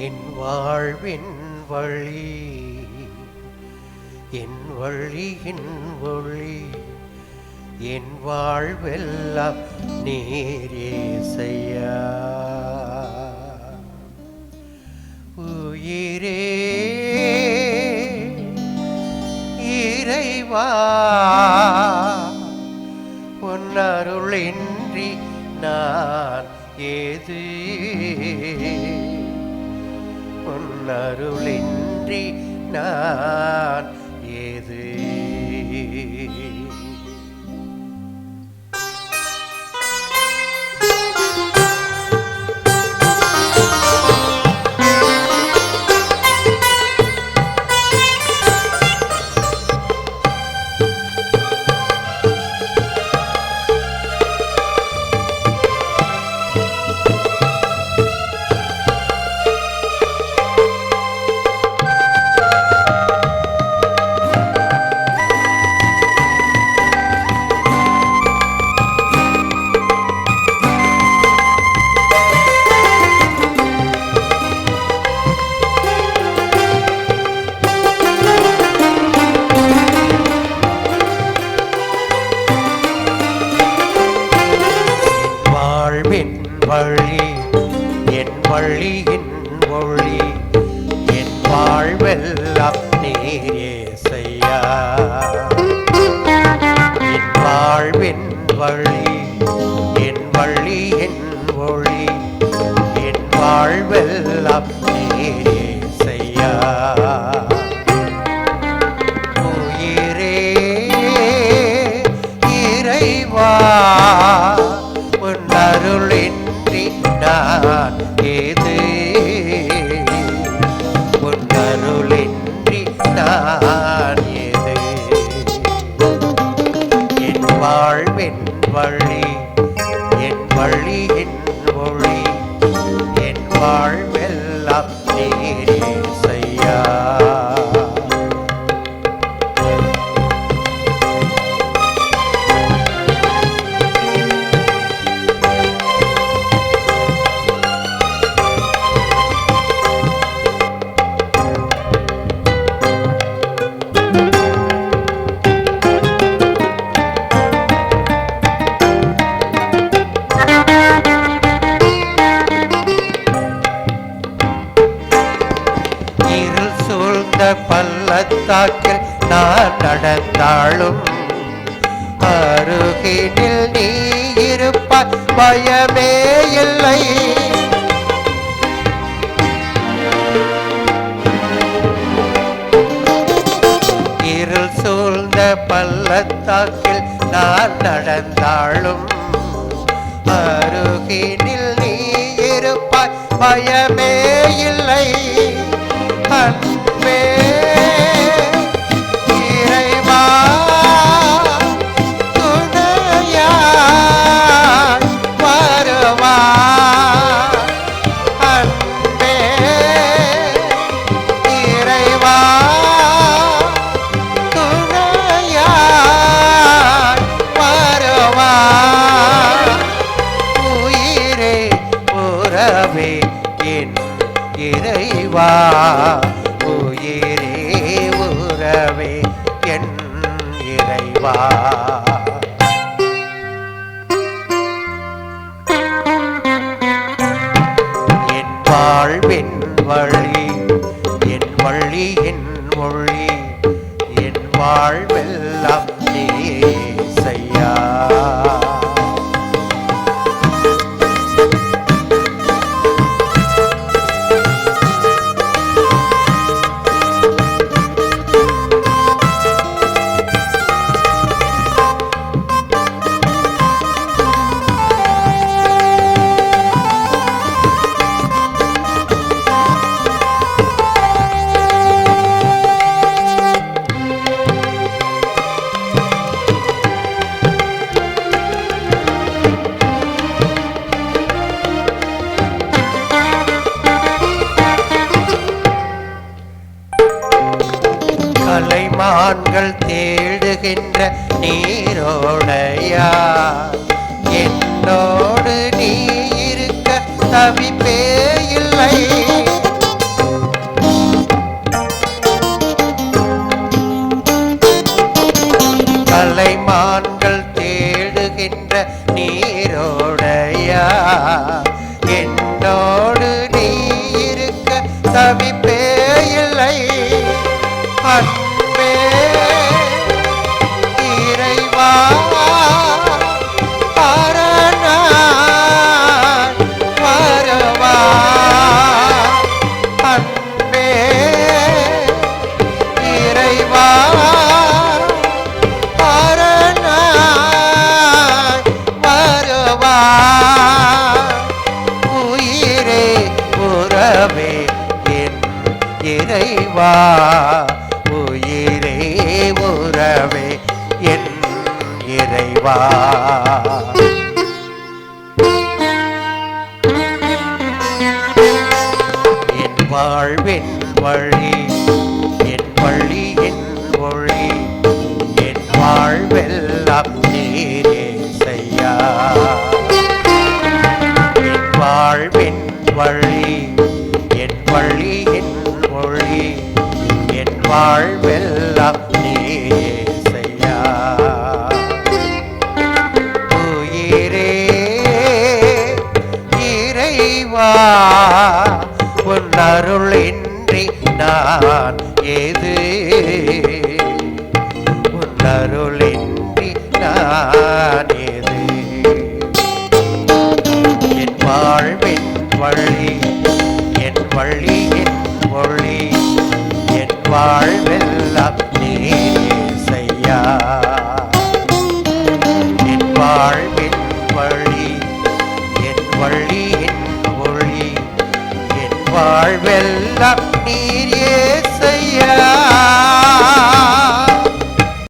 என் வாழ்வின் வழி. என் வழியின் ஒளி. என் வாழ்வெல்லாம் நீரே செய்யா. உயிரே இறைவா. உன்னருளின்றி நான் ஏது? உன்னருளின்றி நான் ஏது? வாழ்வெல்லாம் நீரே என் வாழ்வின் வழி என் வழி என் ஒளி என் வாழ்வெல்லாம் நீரே செய்யா உயிரே இறைவா உன் அருளின்றி நான் ஏதே? வாழ்வெல்லாம் நீரே செய்யா. காக்கில் நான் நடந்தாலும் அருகினில் நீ இருப்பாய் பயமே இல்லை. இருள் சூழ்ந்த பள்ளத்தாக்கில் நான் நடந்தாலும் அருகினில் நீ இருப்பாய் பயமே இல்லை. அன்பே உயிரே உறவே என் இறைவா. என் வாழ்வின் வழி வருகின்ற நீரோடையா? என்னோடு நீ இருக்க தவிப்பே இல்லை. கலைமான்கள் இறைவா உயிரே உறவே என் இறைவா. என் வாழ்வின் வழி என் வழி என் மொழி என் வாழ்வெல்லாம் நீரே செய்யா. என் வாழ்வின் வழி என் வழி வாழ்வெல்லாம் நீரே செய்யா உயிரே இறைவா உன் அருளின்றி நான் ஏது உன் அருளின்றி நான் வாழ்வெல்லாம் நீ செய்யா என் வாழ்வின் வழி என் வழியின் ஒளி என் வாழ்வெல்லாம் நீ